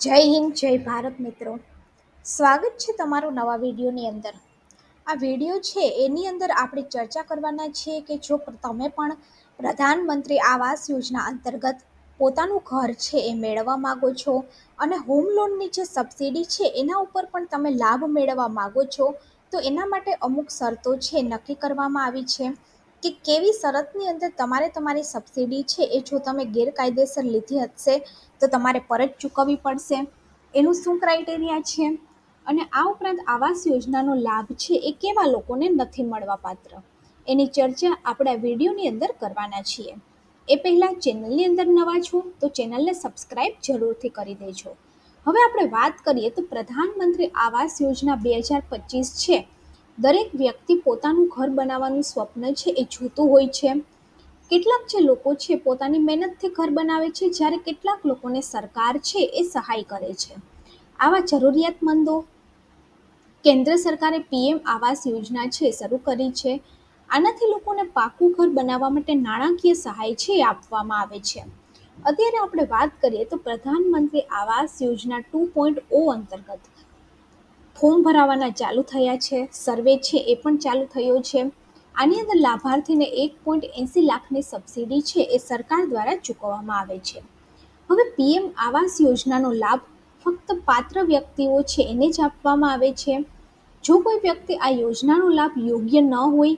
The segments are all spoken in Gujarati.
જય હિન્દ, જય ભારત મિત્રો. સ્વાગત છે તમારું નવા વિડીયોની અંદર. આ વીડિયો છે, એની અંદર આપણે ચર્ચા કરવાના છીએ કે જો તમે પણ પ્રધાનમંત્રી આવાસ યોજના અંતર્ગત પોતાનું ઘર છે એ મેળવવા માગો છો અને હોમ લોનની જે સબસિડી છે એના ઉપર પણ તમે લાભ મેળવવા માગો છો, તો એના માટે અમુક શરતો છે નક્કી કરવામાં આવી છે. કે કેવી શરતની અંદર તમારે તમારી સબસિડી છે એ જો તમે ગેરકાયદેસર લીધી હશે, તો તમારે પરત ચૂકવવી પડશે. એનું શું ક્રાઇટેરિયા છે? અને આ ઉપરાંત આવાસ યોજનાનો લાભ છે એ કેવા લોકોને નથી મળવા પાત્ર? એની ચર્ચા આપણે વિડીયોની અંદર કરવાના છીએ. એ પહેલાં ચેનલની અંદર નવા છો, તો ચેનલને સબસ્ક્રાઇબ જરૂરથી કરી દેજો. હવે આપણે વાત કરીએ તો પ્રધાનમંત્રી આવાસ યોજના બે હજાર પચીસ છે. દરેક વ્યક્તિ પોતાનું ઘર બનાવવાનું સ્વપ્ન છે એ જોતું હોય છે. કેટલાક જે લોકો છે પોતાની મહેનતથી ઘર બનાવે છે, જ્યારે કેટલાક લોકોને સરકાર છે એ સહાય કરે છે. આવા જરૂરિયાતમંદો કેન્દ્ર સરકારે પીએમ આવાસ યોજના છે શરૂ કરી છે. આનાથી લોકોને પાકું ઘર બનાવવા માટે નાણાકીય સહાય છે આપવામાં આવે છે. અત્યારે આપણે વાત કરીએ તો પ્રધાનમંત્રી આવાસ યોજના ટુ પોઈન્ટ ઓ અંતર્ગત ફોર્મ ભરાવાના ચાલુ થયા છે, સર્વે છે એ પણ ચાલુ થયો છે. આની અંદર લાભાર્થીને એક પોઈન્ટ એંસી લાખની સબસિડી છે એ સરકાર દ્વારા ચૂકવવામાં આવે છે. હવે પીએમ આવાસ યોજનાનો લાભ ફક્ત પાત્ર વ્યક્તિઓ છે એને જ આપવામાં આવે છે. જો કોઈ વ્યક્તિ આ યોજનાનો લાભ યોગ્ય ન હોય,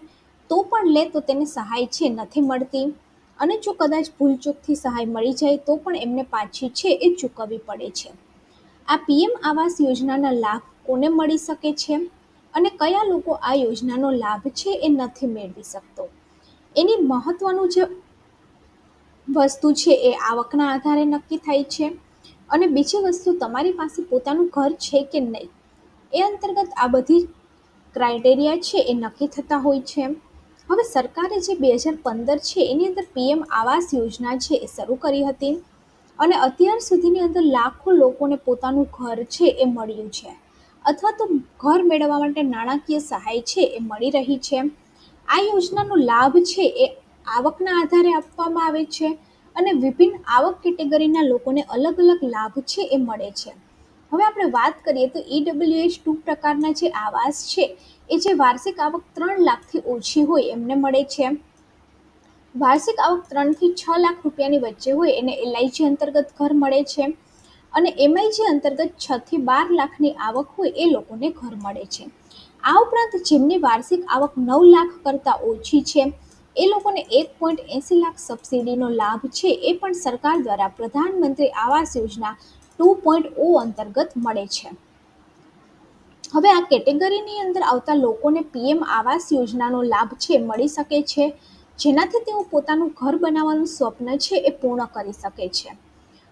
તો પણ લે તો તેને સહાય છે, નથી મળતી. અને જો કદાચ ભૂલચૂકથી સહાય મળી જાય, તો પણ એમને પાછી છે એ ચૂકવવી પડે છે. આ પીએમ આવાસ યોજનાના લાભ કોને મળી શકે છે અને કયા લોકો આ યોજનાનો લાભ છે એ નથી મેળવી શકતો. એની મહત્વનું જે વસ્તુ છે એ આવકના આધારે નક્કી થાય છે અને બીજી વસ્તુ તમારી પાસે પોતાનું ઘર છે કે નહીં? એ અંતર્ગત આ બધી ક્રાઇટેરિયા છે એ નક્કી થતા હોય છે. હવે સરકારે જે બે હજાર પંદર છે એની અંદર પીએમ આવાસ યોજના છે એ શરૂ કરી હતી અને અત્યાર સુધીની અંદર લાખો લોકોને પોતાનું ઘર છે એ મળ્યું છે. અથવા તો ઘર મેળવવા માટે નાણાકીય સહાય છે એ મળી રહી છે. આ યોજનાનો લાભ છે એ આવકના આધારે આપવામાં આવે છે અને વિભિન્ન આવક કેટેગરીના લોકોને અલગ અલગ લાભ છે એ મળે છે. હવે આપણે વાત કરીએ તો ઈડબ્લ્યુએચ ટુ પ્રકારના જે આવાસ છે એ જે વાર્ષિક આવક ત્રણ લાખથી ઓછી હોય એમને મળે છે. વાર્ષિક આવક ત્રણથી છ લાખ રૂપિયાની વચ્ચે હોય એને એલઆઈજી અંતર્ગત ઘર મળે છે. અને એમઆઈજી અંતર્ગત છ થી બાર લાખની આવક હોય એ લોકોને ઘર મળે છે. આ ઉપરાંત જેમની વાર્ષિક આવક નવ લાખ કરતાં ઓછી છે, એ લોકોને એક પોઈન્ટ એંસી લાખ સબસિડીનો લાભ છે, એ પણ સરકાર દ્વારા પ્રધાનમંત્રી આવાસ યોજના ટુ પોઈન્ટ ઓ અંતર્ગત મળે છે. હવે આ કેટેગરીની અંદર આવતા લોકોને પીએમ આવાસ યોજનાનો લાભ છે, મળી શકે છે, જેનાથી તેઓ પોતાનું ઘર બનાવવાનું સ્વપ્ન છે, એ પૂર્ણ કરી શકે છે.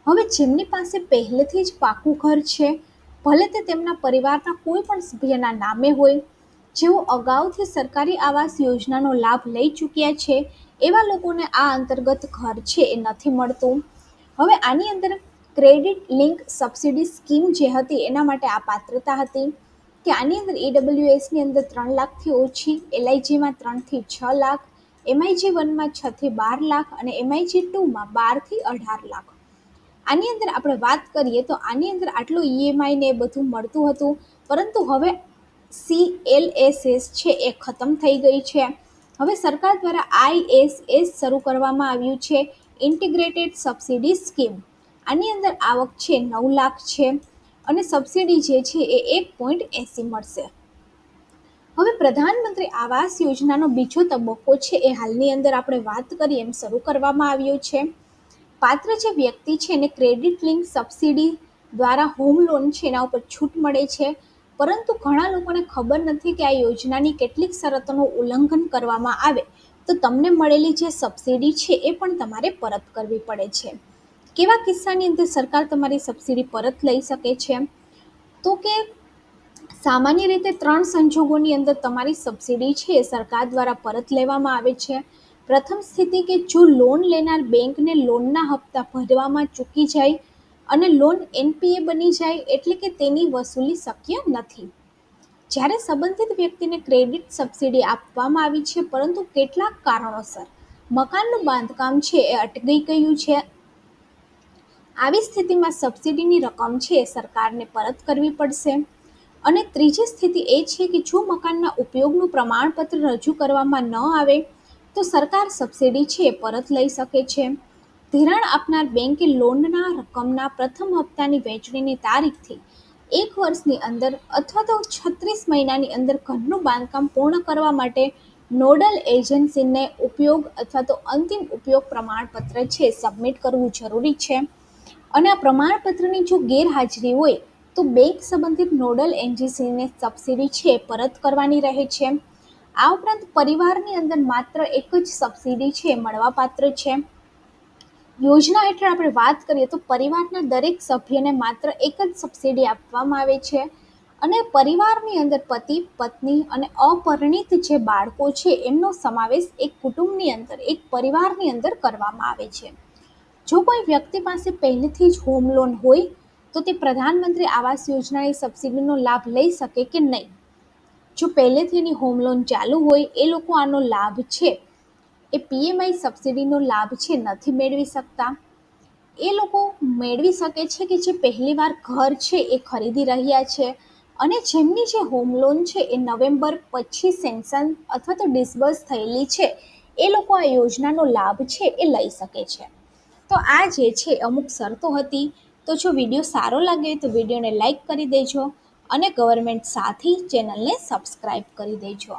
હવે જેમની પાસે પહેલેથી જ પાકું ઘર છે, ભલે તે તેમના પરિવારના કોઈ પણ સભ્યના નામે હોય, જેઓ અગાઉથી સરકારી આવાસ યોજનાનો લાભ લઈ ચૂક્યા છે, એવા લોકોને આ અંતર્ગત ઘર છે એ નથી મળતું. હવે આની અંદર ક્રેડિટ લિંક સબસિડી સ્કીમ જે હતી એના માટે આ પાત્રતા હતી કે આની અંદર ઈડબ્લ્યુએસની અંદર ત્રણ લાખથી ઓછી, એલઆઈજીમાં ત્રણથી છ લાખ, એમઆઈજી વનમાં છથી બાર લાખ અને એમઆઈજી ટુમાં બારથી અઢાર લાખ. આની અંદર આપણે વાત કરીએ તો આની અંદર આટલું ઈએમઆઈ ને બધું મળતું હતું, પરંતુ હવે સી એલ એસ એસ છે એ ખતમ થઈ ગઈ છે. હવે સરકાર દ્વારા આઈએસએસ શરૂ કરવામાં આવ્યું છે ઇન્ટિગ્રેટેડ સબસિડી સ્કીમ આની અંદર આવક છે નવ લાખ છે અને સબસિડી જે છે એ એક પોઈન્ટ એંસી મળશે. હવે પ્રધાનમંત્રી આવાસ યોજનાનો બીજો તબક્કો છે એ હાલની અંદર આપણે વાત કરીએ એમ શરૂ કરવામાં આવ્યો છે. પાત્ર જે વ્યક્તિ છે એને ક્રેડિટ લિંક સબસિડી દ્વારા હોમ લોન છે, એના ઉપર છૂટ મળે છે. પરંતુ ઘણા લોકોને ખબર નથી કે આ યોજનાની કેટલીક શરતોનું ઉલ્લંઘન કરવામાં આવે. તો તમને મળેલી જે સબસિડી છે, એ પણ તમારે પરત કરવી પડે છે. કેવા કિસ્સાની અંદર સરકાર તમારી સબસિડી પરત લઈ શકે છે? તો કે સામાન્ય રીતે ત્રણ સંજોગોની અંદર તમારી સબસિડી છે સરકાર દ્વારા પરત લેવામાં આવે છે. પ્રથમ સ્થિતિ કે જો લોન લેનાર બેંકને લોનના હપ્તા ભરવામાં ચૂકી જાય અને લોન એનપીએ બની જાય એટલે કે તેની વસૂલી શક્ય નથી. જ્યારે સંબંધિત વ્યક્તિને ક્રેડિટ સબસિડી આપવામાં આવી છે, પરંતુ કેટલાક કારણોસર મકાનનું બાંધકામ છે એ અટકી ગયું છે. આવી સ્થિતિમાં સબસિડીની રકમ છે એ સરકારને પરત કરવી પડશે. અને ત્રીજી સ્થિતિ એ છે કે જો મકાનના ઉપયોગનું પ્રમાણપત્ર રજૂ કરવામાં ન આવે તો સરકાર સબસિડી છે, પરત લઈ શકે છે. ધિરાણ આપનાર બેંકે લોનના રકમના પ્રથમ હપ્તાની વહેંચણીની તારીખથી એક વર્ષની અંદર અથવા તો છત્રીસ મહિનાની અંદર ઘરનું બાંધકામ પૂર્ણ કરવા માટે નોડલ એજન્સીને ઉપયોગ અથવા તો અંતિમ ઉપયોગ પ્રમાણપત્ર છે, સબમિટ કરવું જરૂરી છે. અને આ પ્રમાણપત્રની જો ગેરહાજરી હોય, તો બેંક સંબંધિત નોડલ એજન્સીને સબસિડી છે, પરત કરવાની રહે છે. આ ઉપરાંત પરિવારની અંદર માત્ર એક જ સબસિડી છે, મળવાપાત્ર છે. યોજના હેઠળ આપણે વાત કરીએ તો પરિવારના દરેક સભ્યને માત્ર એક જ સબસિડી આપવામાં આવે છે અને પરિવારની અંદર પતિ, પત્ની અને અપરિણિત જે બાળકો છે, એમનો સમાવેશ એક કુટુંબની અંદર, એક પરિવારની અંદર કરવામાં આવે છે. જો કોઈ વ્યક્તિ પાસે પહેલેથી જ હોમ લોન હોય, તો તે પ્રધાનમંત્રી આવાસ યોજનાની સબસિડીનો લાભ લઈ શકે કે નહીં? જો પહેલેથી એની હોમ લોન ચાલુ હોય, એ લોકો આનો લાભ છે? એ પીએમઆઈ સબસિડીનો લાભ છે નથી મેળવી શકતા? એ લોકો મેળવી શકે છે કે જે પહેલીવાર ઘર છે એ ખરીદી રહ્યા છે? અને જેમની જે હોમ લોન છે એ નવેમ્બર પછી સેન્શન અથવા તો ડિસબર્સ થયેલી છે, એ લોકો આ યોજનાનો લાભ છે એ લઈ શકે છે. તો આ જે છે, અમુક શરતો હતી. તો જો વીડિયો સારો લાગે તો વિડીયોને લાઈક કરી દેજો. અને ગવર્મેન્ટ સાથી ચેનલને સબસ્ક્રાઈબ કરી દેજો.